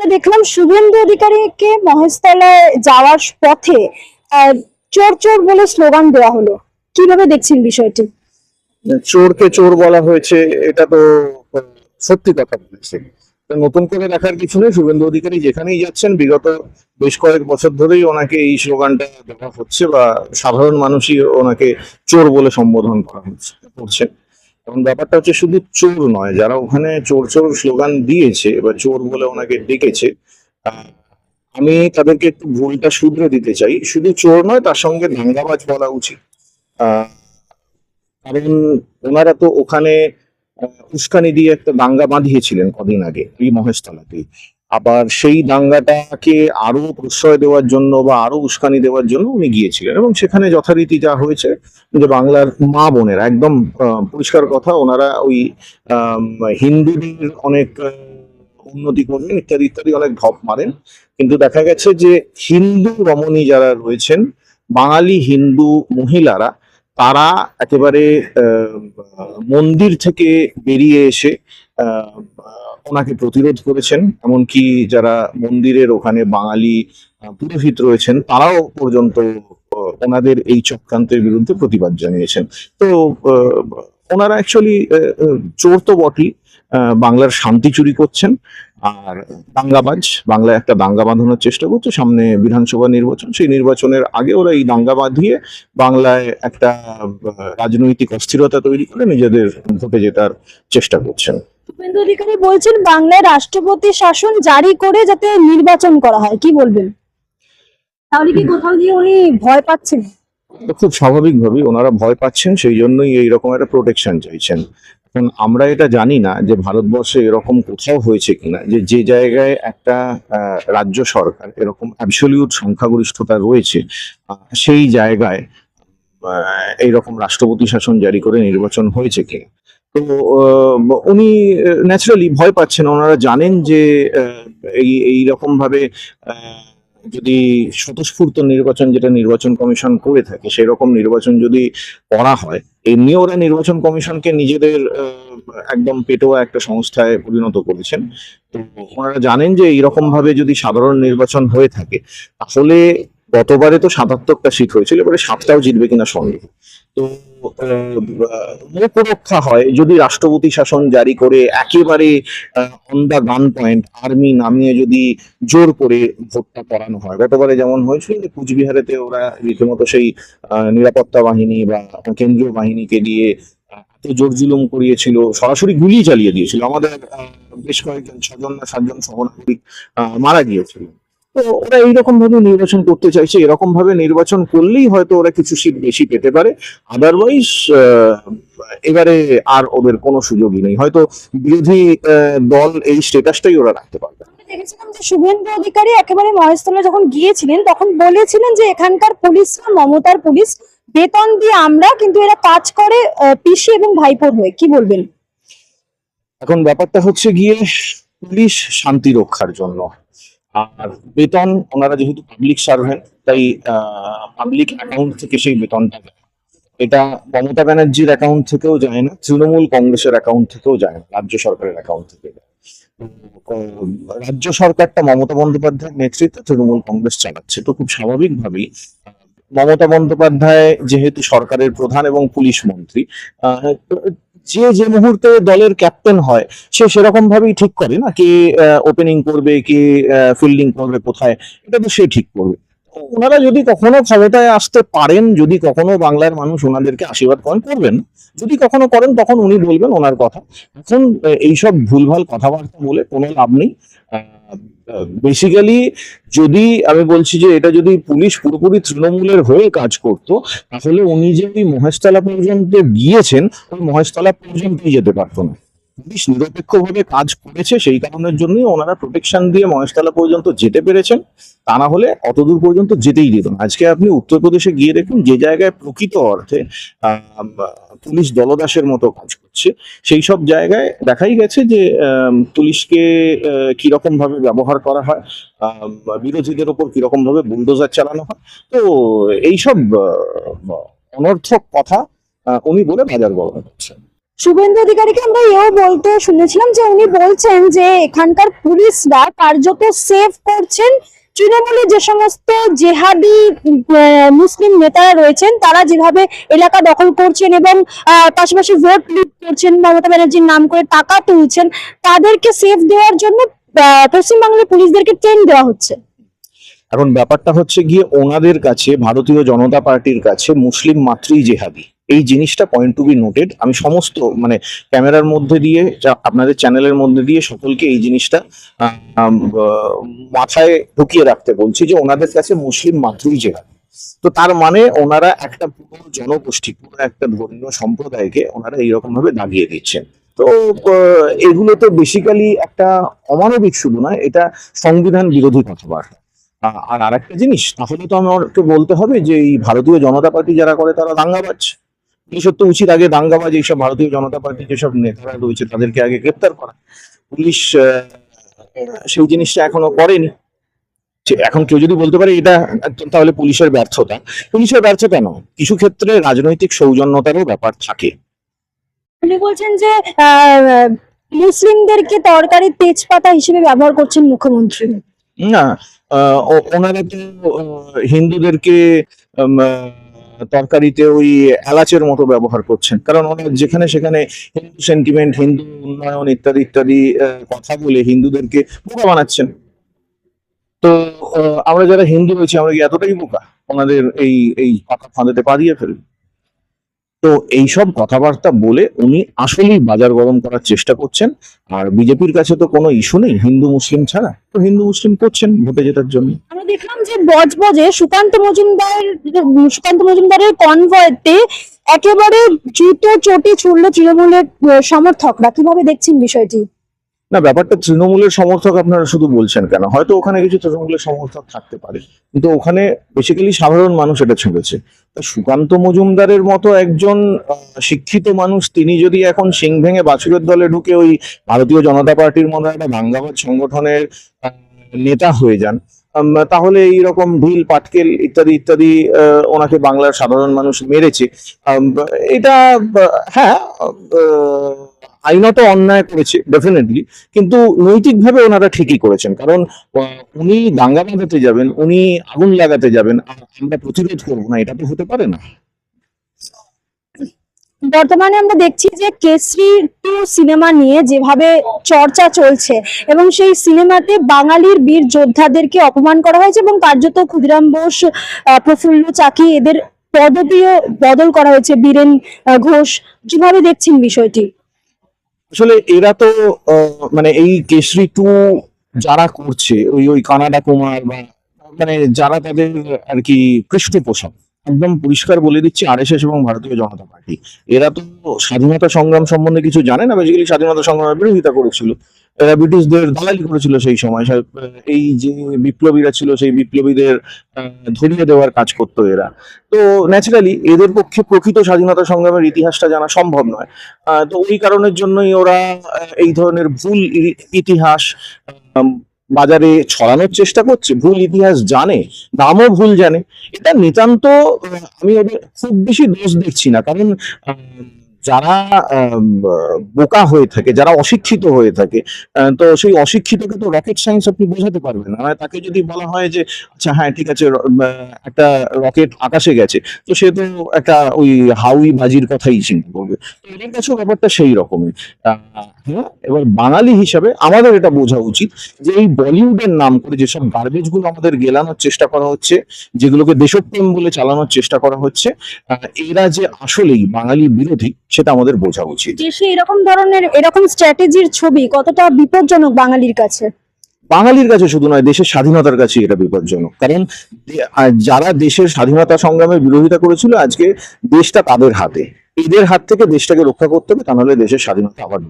আমরা দেখলাম শুভেন্দু অধিকারীকে মহেশতলায় যাওয়ার পথে চোর চোর বলে স্লোগান দেওয়া হলো। কীভাবে দেখছেন বিষয়টি? চোরকে চোর বলা হয়েছে, এটা তো সত্যি কথা বলেছে। নতুন করে দেখার কিছু নেই, শুভেন্দু অধিকারী যেখানেই যাচ্ছেন, বিগত বেশ কয়েক বছর ধরেই ওনাকে এই স্লোগানটা দেওয়া হচ্ছে বা সাধারণ মানুষই ওনাকে চোর বলে সম্বোধন করা হচ্ছে করছে এবং ব্যাপারটা হচ্ছে শুধু চোর নয়, যারা ওখানে চোর চোর স্লোগান দিয়েছে বা চোর বলে ওনাকে ডেকেছে আমি তাদেরকে একটু ভুলটা শুধরে দিতে চাই। শুধু চোর নয়, তার সঙ্গে দাঙ্গাবাজ বলা উচিত। কারণ ওনারা তো ওখানে উস্কানি দিয়ে একটা দাঙ্গা বাঁধিয়েছিলেন কদিন আগে, এই মহেশতলাতেই। আবার সেই দাঙ্গাটাকে আরও প্রশ্রয় দেওয়ার জন্য বা আরও উস্কানি দেওয়ার জন্য উনি গিয়েছিলেন এবং সেখানে যথারীতি যা হয়েছে যে বাংলার মা বোনের, একদম পরিষ্কার কথা, ওনারা ওই হিন্দুদের অনেক উন্নতি করবেন, ইত্যাদি ইত্যাদি অনেক ঢপ মারেন। কিন্তু দেখা গেছে যে হিন্দু রমণী যারা রয়েছেন, বাঙালি হিন্দু মহিলারা, তারা একেবারে মন্দির থেকে বেরিয়ে এসে ওনাকে প্রতিরোধ করেছেন এমনকি যারা মন্দিরের ওখানে বাঙালি পুরোহিত রয়েছেন তারাও পর্যন্ত ওনাদের এই চক্রান্তের বিরুদ্ধে প্রতিবাদ জানিয়েছেন। তো ওনারা অ্যাকচুয়ালি চোর তো আহ, বাংলার শান্তি চুরি করছেন আর দাঙ্গাবাজ বাংলায় একটা দাঙ্গা বাঁধানোর চেষ্টা করছে সামনে বিধানসভা নির্বাচন সেই নির্বাচনের আগে ওরা এই দাঙ্গা বাঁধিয়ে বাংলায় একটা রাজনৈতিক অস্থিরতা তৈরি করে নিজেদের ভোটে জেতার চেষ্টা করছেন। শুভেন্দু অধিকারী বলছেন বাংলায় রাষ্ট্রপতি শাসন জারি করে যাতে নির্বাচন করা হয়। কি বলবেন? তাহলে কি কোথাও গিয়ে উনি ভয় পাচ্ছেন? খুব স্বাভাবিকভাবেই ওনারা ভয় পাচ্ছেন সেই জন্যই এইরকম একটা প্রোটেকশন চাইছেন। এখন আমরা এটা জানি না যে ভারতবর্ষে এরকম কোথাও হয়েছে কিনা যে যে জায়গায় একটা রাজ্য সরকার এরকম অ্যাবসলিউট সংখ্যাগরিষ্ঠতা রয়েছে সেই জায়গায় এইরকম রাষ্ট্রপতি শাসন জারি করে নির্বাচন হয়েছে কিনা। তো উনি ন্যাচারালি ভয় পাচ্ছেন। ওনারা জানেন যে আহ, এই এইরকম ভাবে যদি স্বতঃস্ফূর্ত নির্বাচন যেটা নির্বাচন কমিশন করে থাকে সেরকম নির্বাচন যদি করা হয় এমনি ওরা নির্বাচন কমিশনকে নিজেদের একদম পেটোয়া একটা সংস্থায় পরিণত করেছেন। তো ওনারা জানেন যে এইরকম ভাবে যদি সাধারণ নির্বাচন হয়ে থাকে তাহলে গতবারে তো সাতাত্তরটা সিট হয়েছিল এবারে সাতটাও জিতবে কিনা সন্দেহ। তো রক্ষা হয়। যদি রাষ্ট্রপতি শাসন জারি করে একেবারে অন দা গান পয়েন্ট আর্মি নামিয়ে যদি জোর করে ভোটটা করানো হয় গতবারে যেমন হয়েছিল যে কুচবিহারেতে ওরা রীতিমতো সেই নিরাপত্তা বাহিনী বা কেন্দ্রীয় বাহিনীকে দিয়ে এত জোর জুলুম করিয়েছিল, সরাসরি গুলি চালিয়ে দিয়েছিল। আমাদের বেশ কয়েকজন ছজন না সাতজন সহনাগরিক মারা গিয়েছিল। তো ওরা এইরকম ভাবে নির্বাচন করতে চাইছে এরকম ভাবে নির্বাচন করলেই হয়তো ওরা কিছু সিট বেশি পেতে পারে। আদারওয়াইজ এবারে আর ওদের কোনো সুযোগই নেই। হয়তো বিরোধী দল এই স্টেটাসটাই ওরা রাখতে পারবে। দেখেছিলাম যে শুভেন্দু অধিকারী একেবারে মহেশতলা যখন গিয়েছিলেন তখন বলেছিলেন যে এখানকার পুলিশরা মমতার পুলিশ বেতন দিয়ে আমরা কিন্তু এরা কাজ করে পিসি এবং ভাইপোর হয়ে। কি বলবেন? এখন ব্যাপারটা হচ্ছে গিয়ে পুলিশ শান্তি রক্ষার জন্য। আর বেতন, ওনারা যেহেতু পাবলিক সার্ভেন্ট তাই পাবলিক অ্যাকাউন্ট থেকে সেই বেতনটা দেয় এটা মমতা ব্যানার্জির অ্যাকাউন্ট থেকেও যায় না, তৃণমূল কংগ্রেসের অ্যাকাউন্ট থেকেও যায় না, রাজ্য সরকারের অ্যাকাউন্ট থেকে যায়। রাজ্য সরকারটা মমতা বন্দ্যোপাধ্যায়ের নেতৃত্বে তৃণমূল কংগ্রেস চালাচ্ছে তো খুব স্বাভাবিকভাবেই। মমতা বন্দ্যোপাধ্যায় যেহেতু সরকারের প্রধান এবং পুলিশ মন্ত্রী যে যে মুহূর্তে দলের ক্যাপ্টেন হয়, সে সেরকম ভাবেই ঠিক করে না কে ওপেনিং করবে, কে ফিল্ডিং করবে কোথায়, এটা তো সে ঠিক করবে। ওনারা যদি কখনো ক্ষমতায় আসতে পারেন, যদি কখনো বাংলার মানুষ ওনাদেরকে আশীর্বাদ করেন করবেন, যদি কখনো করেন, তখন উনি বলবেন ওনার কথা। এখন এইসব ভুলভাল কথাবার্তা বলে কোনো লাভ নেই। বেসিক্যালি যদি আমি বলছি যে এটা যদি পুলিশ পুরোপুরি তৃণমূলের হয়ে কাজ করত, তাহলে উনি যে ওই মহেশতলা পর্যন্ত গিয়েছেন, ওই মহেশতলা পর্যন্তই যেতে পারতো না। পুলিশ নিরপেক্ষভাবে কাজ করেছে সেই কারণের জন্যই ওনারা প্রোটেকশন দিয়ে মহেশতলা পর্যন্ত যেতে পেরেছেন। তা না হলে অতদূর পর্যন্ত যেতেই দিত আজকে আপনি উত্তরপ্রদেশে গিয়ে দেখুন যে জায়গায় প্রকৃত অর্থে পুলিশ দলদাসের মতো কাজ করছে। সেই সব জায়গায় দেখাই গেছে যে পুলিশকে কীরকম ভাবে ব্যবহার করা হয় বিরোধীদের ওপর কীরকম ভাবে বুলডোজার চালানো হয়। তো এইসব অনর্থক কথা উনি বলে বাজার গরম করছেন। শুভেন্দু অধিকারীকে আমরা এও বলতে শুনেছিলাম যে উনি বলছেন যে এখানকার পুলিশরা কার্যত সেভ করছেন। তৃণমূলে যে সমস্ত জেহাদি মুসলিম নেতারা রয়েছেন, তারা যেভাবে এলাকা দখল করছেন এবং পাশাপাশি ভোট লুট করছেন, মমতা ব্যানার্জির নাম করে টাকা তুলছেন, তাদেরকে সেফ দেওয়ার জন্য পশ্চিমবাংলার পুলিশদেরকে ট্রেন দেওয়া হচ্ছে। এখন ব্যাপারটা হচ্ছে গিয়ে ওনাদের কাছে, ভারতীয় জনতা পার্টির কাছে মুসলিম মাতৃ জেহাদি। এই জিনিসটা পয়েন্ট টু বি নোটেড আমি সমস্ত মানে ক্যামেরার মধ্যে দিয়ে আপনাদের চ্যানেলের মধ্যে দিয়ে সকলকে এই জিনিসটা মাথায় ঢুকিয়ে রাখতে বলছি যে ওনাদের কাছে মুসলিম মাতৃ জেহাদি তো তার মানে ওনারা একটা পুরো জনগোষ্ঠী, পুরো একটা ধর্মীয় সম্প্রদায়কে ওনারা এইরকম ভাবে দাগিয়ে দিচ্ছেন। তো এগুলো তো বেসিক্যালি একটা অমানবিক শুধু নয় এটা সংবিধান বিরোধী কথাবার্তা। আ- আর আরেকটা জিনিস, তাহলে তো আমাকে বলতে হবে যে এই ভারতীয় জনতা পার্টি যারা করে, তারা দাঙ্গাবাজ। পুলিশের তো উচিত আগে দাঙ্গাবাজ এইসব ভারতীয় জনতা পার্টি যেসব নেতারা রয়েছে তাদেরকে আগে গ্রেপ্তার করা। পুলিশ সেই জিনিসটা এখনও করেনি। এখন কেউ যদি বলতে পারে এটা তাহলে পুলিশের ব্যর্থতা। পুলিশের ব্যর্থতা কেন কিছু ক্ষেত্রে রাজনৈতিক সৌজন্যতারও ব্যাপার থাকে। উনি বলছেন যে মুসলিমদেরকে তরকারি তেজপাতা হিসেবে ব্যবহার করছেন মুখ্যমন্ত্রী। না ওনারা তো হিন্দুদেরকে তরকারিতে ওই এলাচের মতো ব্যবহার করছেন। কারণ অনেক যেখানে সেখানে হিন্দু সেন্টিমেন্ট হিন্দু উন্নয়ন ইত্যাদি ইত্যাদি কথা বলে হিন্দুদেরকে বোকা বানাচ্ছেন। তো আমরা যারা হিন্দু রয়েছি, আমরা কি এতটাই বোকা? ওনাদের এই এই কথা ফাঁদেতে পা দিয়ে ফেলব তো এইসব কথাবার্তা বলে উনি আসলেই বাজার গরম করার চেষ্টা করছেন। আর বিজেপির কাছে তো কোনো ইস্যু নেই, হিন্দু, মুসলিম ছাড়া। তো হিন্দু, মুসলিম করছেন ভোটে জেতার জন্য। আমরা দেখলাম যে বজবজে সুকান্ত মজুমদার, সুকান্ত মজুমদারের কনভয়েতে একেবারে জুতো, চটি ছুড়লো তৃণমূলের সমর্থকরা। কীভাবে দেখছেন বিষয়টি? না, ব্যাপারটা তৃণমূলের সমর্থক আপনারা শুধু বলছেন কেন? হয়তো ওখানে কিছু তৃণমূলের সমর্থক থাকতে পারে। কিন্তু ওখানে বেসিক্যালি সাধারণ মানুষ এটা ছুঁড়েছে। তা সুকান্ত মজুমদারের মতো একজন শিক্ষিত মানুষ, তিনি যদি এখন সিং ভেঙে বাছুরের দলে ঢুকে ওই ভারতীয় জনতা পার্টির মতো একটা ভাঙ্গাবাদ সংগঠনের নেতা হয়ে যান উম, এই রকম ঢিল পাটকেল ইত্যাদি ইত্যাদি ওনাকে বাংলার সাধারণ মানুষ মেরেছে। এটা হ্যাঁ আইনত অন্যায় করেছে ডেফিনেটলি কিন্তু নৈতিকভাবে ওনারা ঠিকই করেছেন। কারণ উনি দাঙ্গা বাঁধাতে যাবেন উনি আগুন লাগাতে যাবেন আমরা প্রতিরোধ করব না এটা তো হতে পারে না। বর্তমানে আমরা দেখছি যে কেসরি টু সিনেমা নিয়ে যেভাবে চর্চা চলছে এবং সেই সিনেমাতে বাঙালির বীর যোদ্ধাদেরকে অপমান করা হয়েছে এবং কার্যত ক্ষুদিরাম বোস প্রফুল্ল চাকি এদের পদবিও বদল করা হয়েছে, বীরেন ঘোষ। কীভাবে দেখছেন বিষয়টি? আসলে এরা তো মানে এই কেশরি টু যারা করছে, ওই ওই কানাডা কুমার বা মানে যারা তাদের আর কি পৃষ্ঠপোষক একদম পরিষ্কার বলে দিচ্ছি আরএসএস এবং ভারতীয় জনতা পার্টি। এরা তো স্বাধীনতা সংগ্রাম সম্বন্ধে কিছু জানে না বেসিক্যালি স্বাধীনতা সংগ্রামের বিরোধিতা করেছিল। এরা ব্রিটিশদের দালালি করেছিল সেই সময় এই যে বিপ্লবীরা ছিল সেই বিপ্লবীদের ধরিয়ে দেওয়ার কাজ করতো এরা। তো ন্যাচারালি এদের পক্ষে প্রকৃত স্বাধীনতা সংগ্রামের ইতিহাসটা জানা সম্ভব নয়। তো ওই কারণের জন্যই ওরা এই ধরনের ভুল ইতিহাস বাজারে ছড়ানোর চেষ্টা করছে, ভুল ইতিহাস জানে দামও ভুল জানে। এটা নিতান্ত আমি ওদের খুব বেশি দোষ দেখছি না, কারণ যারা বোকা হয়ে থাকে যারা অশিক্ষিত হয়ে থাকে তো সেই অশিক্ষিতকে তো রকেট সায়েন্স আপনি বোঝাতে পারবেন। না তাকে যদি বলা হয় যে আচ্ছা হ্যাঁ ঠিক আছে একটা রকেট আকাশে গেছে। তো সে তো একটা ওই হাউই বাজির কথাই চিন্তা করবে। এদের কাছেও ব্যাপারটা সেই রকমের আহ, হ্যাঁ এবার বাঙালি হিসাবে আমাদের এটা বোঝা উচিত যে এই বলিউডের নাম করে যেসব গার্বেজগুলো আমাদের গেলানোর চেষ্টা করা হচ্ছে যেগুলোকে দেশপ্রেম বলে চালানোর চেষ্টা করা হচ্ছে এরা যে আসলেই বাঙালি বিরোধী সেটা আমাদের বোঝা উচিত। দেশে এরকম ধরনের এরকম স্ট্র্যাটেজির ছবি কতটা বিপজ্জনক বাঙালির কাছে? বাঙালির কাছে শুধু নয় দেশের স্বাধীনতার কাছে এটা বিপজ্জনক। কারণ যারা দেশের স্বাধীনতা সংগ্রামে বিরোধিতা করেছিল আজকে দেশটা তাদের হাতে। এদের হাত থেকে দেশটাকে রক্ষা করতে হবে তা নাহলে দেশের স্বাধীনতা আবার